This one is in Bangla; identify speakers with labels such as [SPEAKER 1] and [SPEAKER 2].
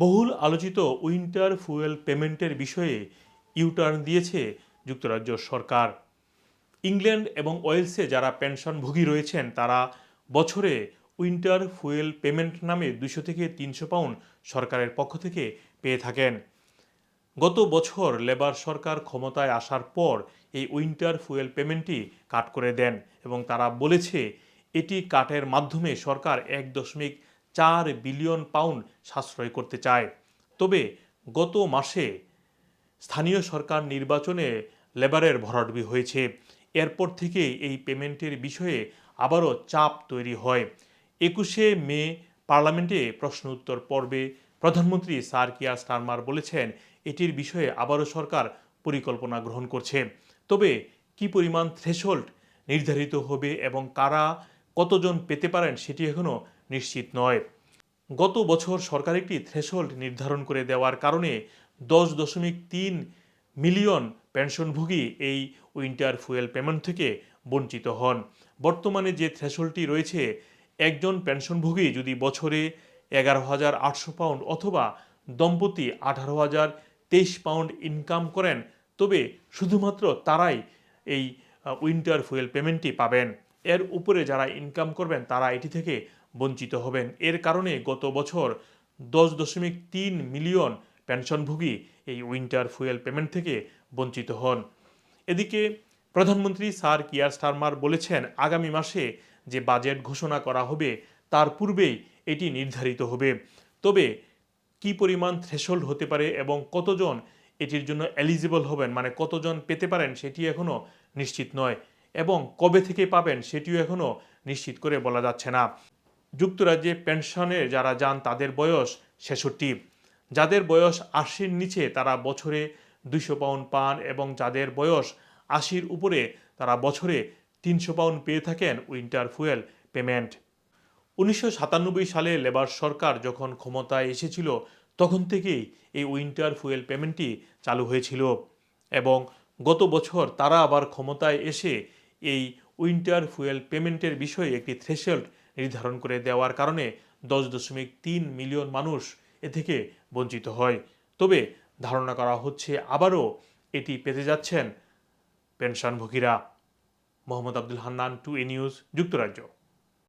[SPEAKER 1] বহুল আলোচিত উইন্টার ফুয়েল পেমেন্টের বিষয়ে ইউটার্ন দিয়েছে যুক্তরাজ্য সরকার। ইংল্যান্ড এবং ওয়েলসে যারা পেনশনভোগী রয়েছেন, তারা বছরে উইন্টার ফুয়েল পেমেন্ট নামে দুশো থেকে তিনশো পাউন্ড সরকারের পক্ষ থেকে পেয়ে থাকেন। গত বছর লেবার সরকার ক্ষমতায় আসার পর এই উইন্টার ফুয়েল পেমেন্টটি কাট করে দেন এবং তারা বলেছে, এটি কাটের মাধ্যমে সরকার এক দশমিক চার বিলিয়ন পাউন্ড সাশ্রয় করতে চায়। তবে গত মাসে স্থানীয় সরকার নির্বাচনে লেবারের ভরাডুবি হয়েছে। এরপর থেকে এই পেমেন্টের বিষয়ে আবারও চাপ তৈরি হয়। একুশে মে পার্লামেন্টে প্রশ্ন উত্তর পর্বে প্রধানমন্ত্রী স্যার কিয়ার স্টারমার বলেছেন, এটির বিষয়ে আবারও সরকার পরিকল্পনা গ্রহণ করছে। তবে কি পরিমাণ থ্রেশহোল্ড নির্ধারিত হবে এবং কারা কতজন পেতে পারেন সেটি এখনও নিশ্চিত নয়। গত বছর সরকার একটি থ্রেশহোল্ড নির্ধারণ করে দেওয়ার কারণে দশ দশমিক তিন মিলিয়ন পেনশনভোগী এই উইন্টার ফুয়েল পেমেন্ট থেকে বঞ্চিত হন। বর্তমানে যে থ্রেশহোল্ডটি রয়েছে, একজন পেনশনভোগী যদি বছরে এগারো হাজার আটশো পাউন্ড অথবা দম্পতি আঠারো হাজার তেইশ পাউন্ড ইনকাম করেন, তবে শুধুমাত্র তারাই এই উইন্টার ফুয়েল পেমেন্টটি পাবেন। এর উপরে যারা ইনকাম করবেন, তারা এটি থেকে বঞ্চিত হবেন। এর কারণে গত বছর দশ দশমিক তিন মিলিয়ন পেনশনভোগী এই উইন্টার ফুয়েল পেমেন্ট থেকে বঞ্চিত হন। এদিকে প্রধানমন্ত্রী স্যার কিয়ার স্টারমার বলেছেন, আগামী মাসে যে বাজেট ঘোষণা করা হবে, তার পূর্বেই এটি নির্ধারিত হবে। তবে কি পরিমাণ থ্রেশোল্ড হতে পারে এবং কতজন এটির জন্য এলিজিবল হবেন মানে কতজন পেতে পারেন, সেটি এখনও নিশ্চিত নয়। এবং কবে থেকে পাবেন, সেটিও এখনও নিশ্চিত করে বলা যাচ্ছে না। যুক্তরাজ্যে পেনশনে যারা যান তাদের বয়স ছেষট্টি। যাদের বয়স আশির নিচে তারা বছরে দুইশো পাউন্ড পান এবং যাদের বয়স আশির উপরে তারা বছরে তিনশো পাউন্ড পেয়ে থাকেন উইন্টার ফুয়েল পেমেন্ট। উনিশশো সাতানব্বই সালে লেবার সরকার যখন ক্ষমতায় এসেছিল, তখন থেকেই এই উইন্টার ফুয়েল পেমেন্টটি চালু হয়েছিল এবং গত বছর তারা আবার ক্ষমতায় এসে এই উইন্টার ফুয়েল পেমেন্টের বিষয়ে একটি থ্রেশহোল্ড নির্ধারণ করে দেওয়ার কারণে দশ দশমিক তিন মিলিয়ন মানুষ এ থেকে বঞ্চিত হয়। তবে ধারণা করা হচ্ছে আবারও এটি পেতে যাচ্ছেন পেনশনভোগীরা। Mohammad Abdul Hannan, two A news, যুক্তরাজ্য।